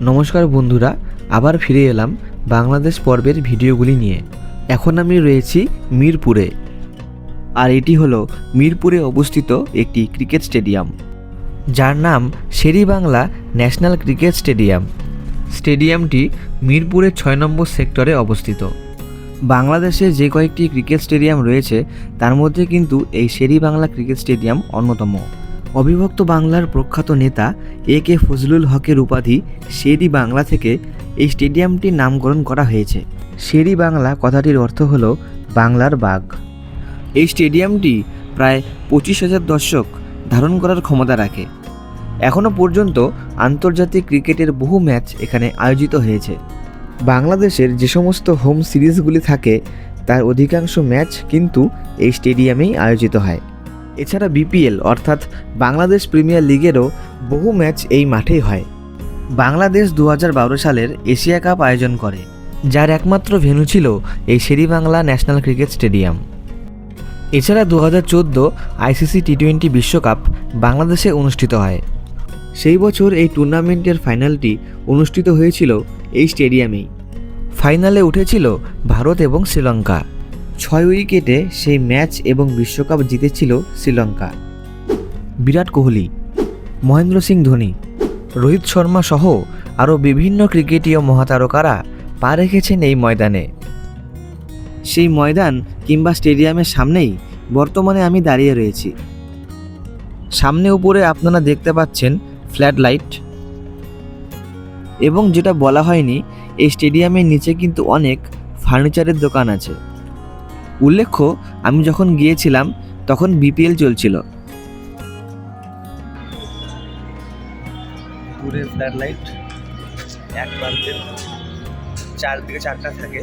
নমস্কার বন্ধুরা, আবার ফিরে এলাম বাংলাদেশ পর্বের ভিডিওগুলি নিয়ে। এখন আমি রয়েছি মিরপুরে। আর এটি হলো মিরপুরে অবস্থিত একটি ক্রিকেট স্টেডিয়াম। যার নাম Sherry Bangla national cricket stadium. স্টেডিয়ামটি মিরপুরের ছয় নম্বর সেক্টরে অবস্থিত। বাংলাদেশে যে কয়েকটি ক্রিকেট স্টেডিয়াম রয়েছে, তার মধ্যে কিন্তু এই শেরি বাংলা ক্রিকেট স্টেডিয়াম অন্যতম। অবিভক্ত বাংলার প্রখ্যাত নেতা এ কে ফজলুল হকের উপাধি শেরি বাংলা থেকে এই স্টেডিয়ামটির নামকরণ করা হয়েছে। শেরি বাংলা কথাটির অর্থ হলো বাংলার বাঘ। এই স্টেডিয়ামটি প্রায় পঁচিশ হাজার দর্শক ধারণ করার ক্ষমতা রাখে। এখনও পর্যন্ত আন্তর্জাতিক ক্রিকেটের বহু ম্যাচ এখানে আয়োজিত হয়েছে। বাংলাদেশের যে সমস্ত হোম সিরিজগুলি থাকে, তার অধিকাংশ ম্যাচ কিন্তু এই স্টেডিয়ামেই আয়োজিত হয়। এছাড়া বিপিএল অর্থাৎ বাংলাদেশ প্রিমিয়ার লিগেরও বহু ম্যাচ এই মাঠেই হয়। বাংলাদেশ দু হাজার বারো সালের এশিয়া কাপ আয়োজন করে, যার একমাত্র ভেন্যু ছিল এই শেরিবাংলা ন্যাশনাল ক্রিকেট স্টেডিয়াম। এছাড়া দু হাজার চোদ্দ আইসিসি টি টোয়েন্টি বিশ্বকাপ বাংলাদেশে অনুষ্ঠিত হয়। সেই বছর এই টুর্নামেন্টের ফাইনালটি অনুষ্ঠিত হয়েছিল এই স্টেডিয়ামেই। ফাইনালে উঠেছিল ভারত এবং শ্রীলঙ্কা। ছয় উইকেটে সেই ম্যাচ এবং বিশ্বকাপ জিতেছিল শ্রীলঙ্কা। বিরাট কোহলি, মহেন্দ্র সিং ধোনি, রোহিত শর্মা সহ আরও বিভিন্ন ক্রিকেটীয় মহাতারকারা পা রেখেছেন এই ময়দানে। সেই ময়দান কিংবা স্টেডিয়ামের সামনেই বর্তমানে আমি দাঁড়িয়ে রয়েছি। সামনে উপরে আপনারা দেখতে পাচ্ছেন ফ্ল্যাট লাইট। এবং যেটা বলা হয়নি, এই স্টেডিয়ামের নিচে কিন্তু অনেক ফার্নিচারের দোকান আছে। উল্লেখ্য আমি যখন গিয়েছিলাম তখন বিপিএল চলছিল। দূরে ফ্ল্যাট লাইট এক প্রান্তের চার থেকে চারটা থাকে।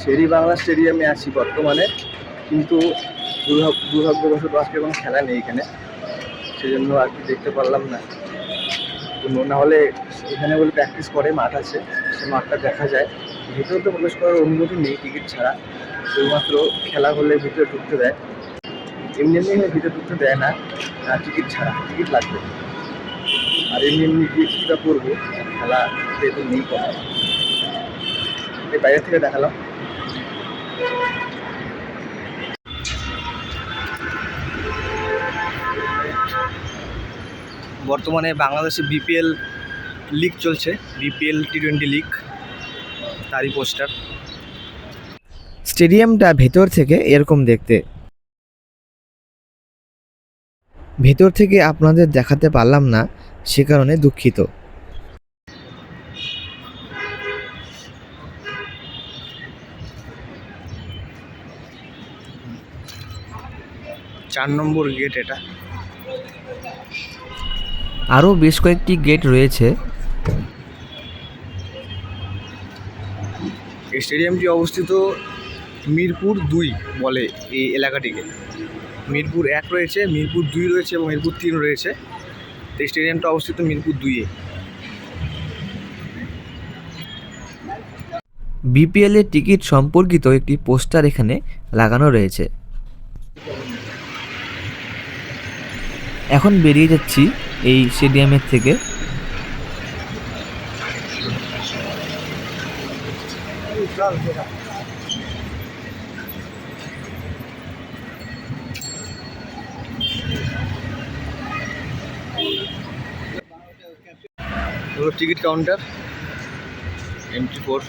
শেরি বাংলা স্টেডিয়ামে আছি বর্তমানে কিন্তু দুর্ভাগ্য দুর্ভাগ্যবশত আজকে কোনো খেলা নেই এখানে। সেজন্য আর কি দেখতে পারলাম না। তো না হলে এখানে বলে প্র্যাকটিস করে মাঠ আছে সে মাঠটা দেখা যায়। ভিতরে তো প্রবেশ করার অনুমতি নেই টিকিট ছাড়া। শুধুমাত্র খেলা হলে ভিতরে ঢুকতে দেয়। এমনি এমনি ভিতরে ঢুকতে দেয় না টিকিট ছাড়া, টিকিট লাগবে। আর এমনি এমনি গিয়ে কীটা করব খেলা যেহেতু নেই এই বাইরে থেকে দেখালাম। বর্তমানে বাংলাদেশে বিপিএল লিগ চলছে, বিপিএল টি টোয়েন্টি লিগ। তারই পোস্টার। স্টেডিয়ামটা ভেতর থেকে এরকম দেখতে। ভেতর থেকে আপনাদের দেখাতে পারলাম না সে কারণে দুঃখিত। চার নম্বর গেট এটা। আরও বেশ কয়েকটি গেট রয়েছে। স্টেডিয়ামটি অবস্থিত মিরপুর দুই বলে এই এলাকাটিকে। মিরপুর এক রয়েছে, মিরপুর দুই রয়েছে এবং মিরপুর তিন রয়েছে। তো স্টেডিয়ামটা অবস্থিত মিরপুর দুইয়ে বিপিএল এর টিকিট সম্পর্কিত একটি পোস্টার এখানে লাগানো রয়েছে। এখন বেরিয়ে যাচ্ছি এই স্টেডিয়ামের থেকে। হলো ticket counter MT four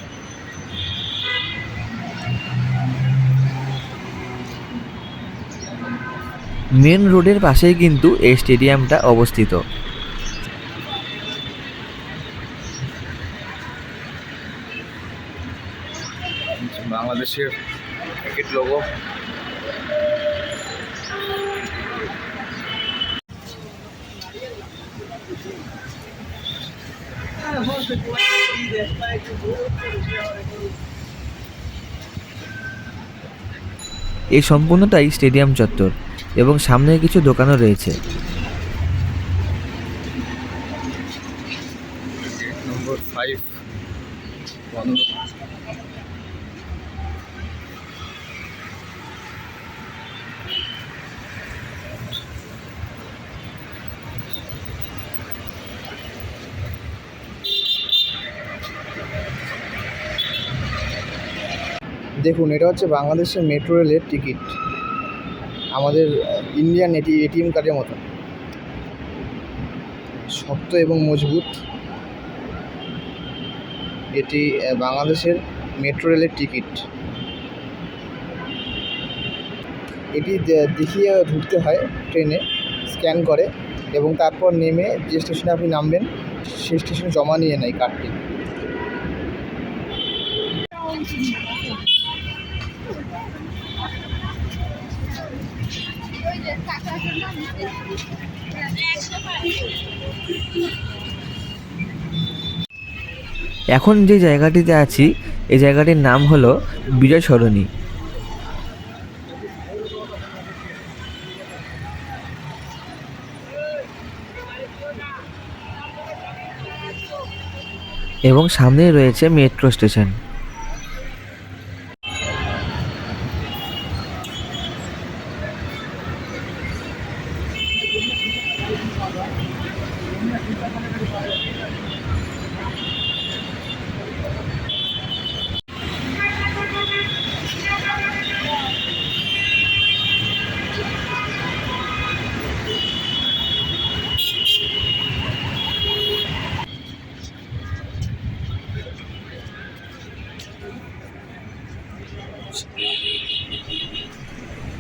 main রোডের পাশেই কিন্তু এই স্টেডিয়ামটা অবস্থিত। বাংলাদেশের ক্রিকেট লোগো এই সম্পূর্ণটাই স্টেডিয়াম চত্বর এবং সামনে কিছু দোকানও রয়েছে। নম্বর ফাইভ দেখুন, এটা হচ্ছে বাংলাদেশের মেট্রো রেলের টিকিট। আমাদের ইন্ডিয়ান এটি, এটিএম কার্ডের মতো। শক্ত এবং মজবুত। এটি বাংলাদেশের মেট্রো রেলের টিকিট। এটি দেখিয়ে ঢুকতে হয় ট্রেনে, স্ক্যান করে এবং তারপর নেমে যে স্টেশনে আপনি নামবেন সে স্টেশনে জমা নিয়ে নেয় কার্ডটি। এখন যে জায়গাটিতে আছি এই জায়গাটির নাম হলো বিজয় সরণি। এবং সামনেই রয়েছে মেট্রো স্টেশন।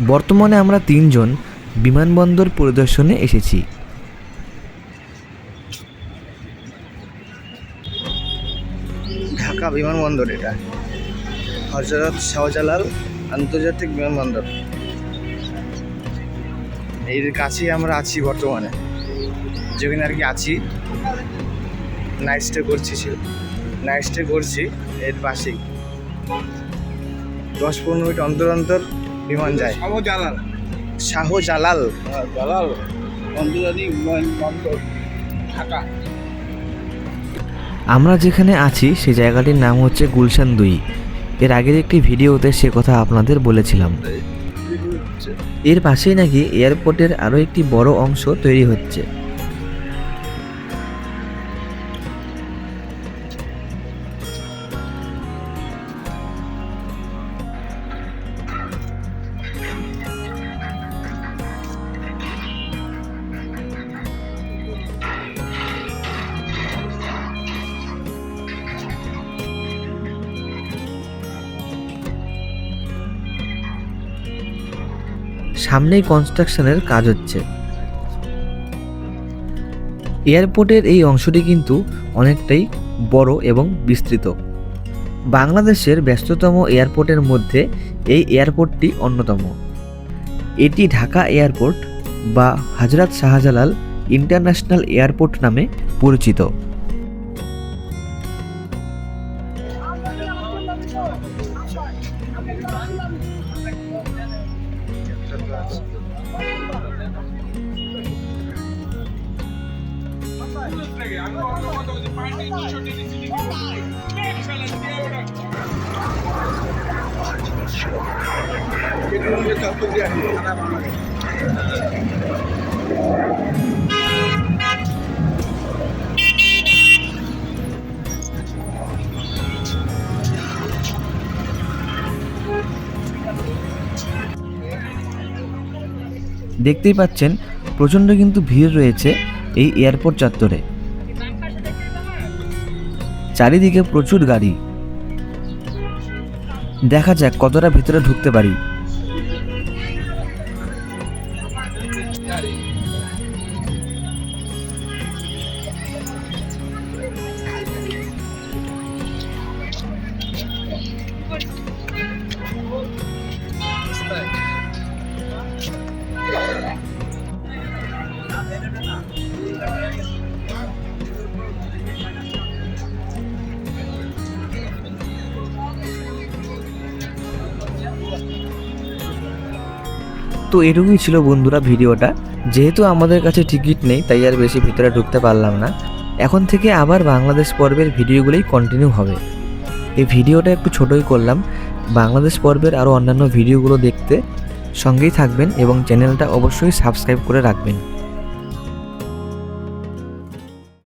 বর্তমানে আমরা তিনজন বিমানবন্দর পরিদর্শনে এসেছি। ঢাকা বিমানবন্দর এটা। হজরত শাহজালাল আন্তর্জাতিক বিমানবন্দর। এর কাছেই আমরা আছি বর্তমানে। যেখানে আর কি আছি। নাইট স্টে করছি নাইট স্টে করছি এর পাশেই। দশ পনেরো মিনিট অন্তর অন্তর বিমান যায়। শাহজালাল। শাহজালাল। জালাল। আন্তর্জাতিক বিমানবন্দর ঢাকা। আমরা যেখানে আছি সেই জায়গাটির নাম হচ্ছে গুলশান দুই। এর আগের একটি ভিডিওতে সে কথা আপনাদের বলেছিলাম। এর পাশেই নাকি এয়ারপোর্টের আরও একটি বড় অংশ তৈরি হচ্ছে। সামনেই কনস্ট্রাকশনের কাজ হচ্ছে। এয়ারপোর্টের এই অংশটি কিন্তু অনেকটাই বড় এবং বিস্তৃত। বাংলাদেশের ব্যস্ততম এয়ারপোর্টের মধ্যে এই এয়ারপোর্টটি অন্যতম। এটি ঢাকা এয়ারপোর্ট বা হজরত শাহজালাল ইন্টারন্যাশনাল এয়ারপোর্ট নামে পরিচিত। দেখতেই পাচ্ছেন প্রচণ্ড কিন্তু ভিড় রয়েছে এই এয়ারপোর্ট চত্বরে। চারিদিকে প্রচুর গাড়ি। দেখা যাক কতটা ভিতরে ঢুকতে পারি। তো এটুকুই ছিল বন্ধুরা ভিডিওটা। যেহেতু আমাদের কাছে টিকিট নেই, তাই আর বেশি ভিতরে ঢুকতে পারলাম না। এখন থেকে আবার বাংলাদেশ পর্বের ভিডিওগুলোই কন্টিনিউ হবে। এই ভিডিওটা একটু ছোটই করলাম। বাংলাদেশ পর্বের আরও অন্যান্য ভিডিওগুলো দেখতে সঙ্গেই থাকবেন এবং চ্যানেলটা অবশ্যই সাবস্ক্রাইব করে রাখবেন।